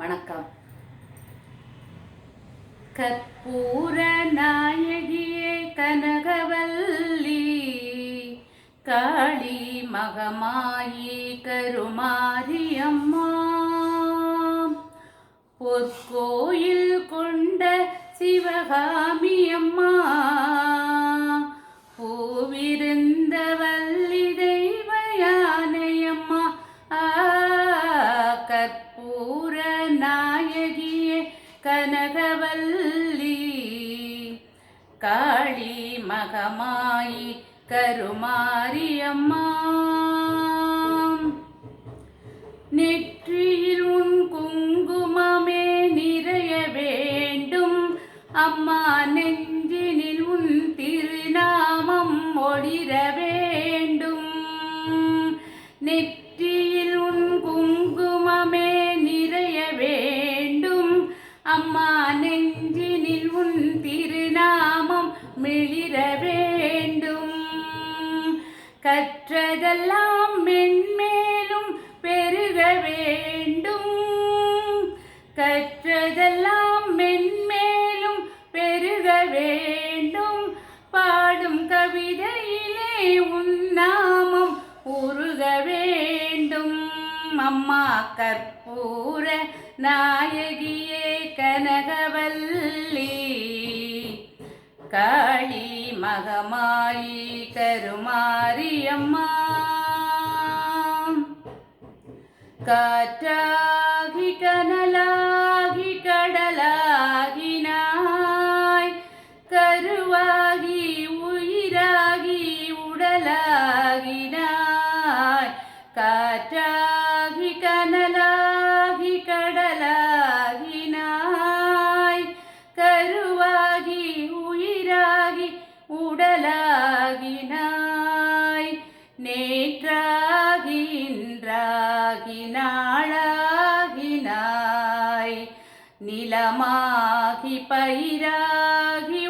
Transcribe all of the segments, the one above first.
வணக்கம். கற்பூர நாயகியே கனகவல்லி காளி மகமாயி கருமாரியம்மா. பொற்கோயில் கொண்ட சிவகாமி அம்மா பூவிருந்த வல்லி தெய்வ யானையம்மா கற்பூர நாயகியே கனகவல்லி. காளி மகமாயி கருமாரியம்மா. நெற்றியில் உன் குங்குமமே நிறைய வேண்டும். அம்மா நெஞ்சினில் உன் திருநாமம் ஒளிரவே அம்மா நெஞ்சினில் உன் திருநாமம் மிளிர வேண்டும். கற்றதெல்லாம் மென்மேலும் பெருக வேண்டும். கற்றதெல்லாம் மென்மேலும் பெருக வேண்டும். பாடும் கவிதையிலே உன் நாமம் உருக வேண்டும். அம்மா கற்பூர நாயகியே கனகவல்லி காளி மகமாயி கருமாரியம்மா. காற்றாகி கனலாகி கடலாகினாய் கருவாகி உயிராகி உடலாகினாய் காற்றாகி உடலாகினாய் நேற்றாகி இன்றாகி நாளாகினாய் நிலமாகி பயிராகி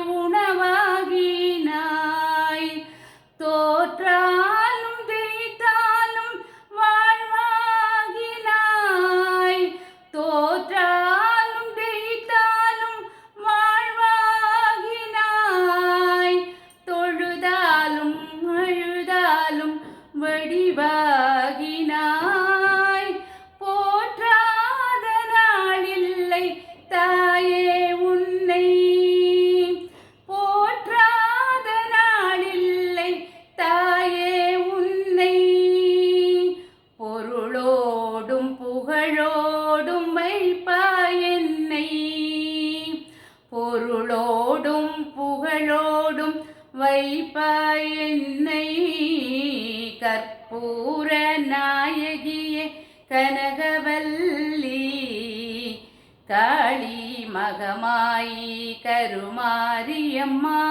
பொருளோடும் வைப்பா என்னை பொருளோடும் புகழோடும் வைப்பா என்னை கற்பூர நாயகியே கனகவல்லி. காளி மகமாயி கருமாரியம்மா.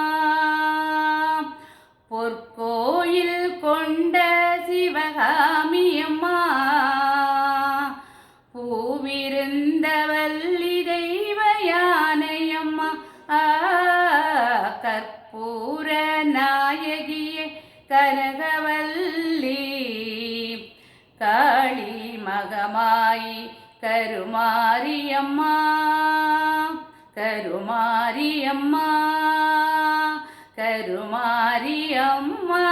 பூவிருந்த வல்லி தெய்வ யானையம்மா ஆ, கற்பூர நாயகியே கனகவல்லி காளி மகமாயி கருமாரியம்மா கருமாரியம்மா கருமாரியம்மா.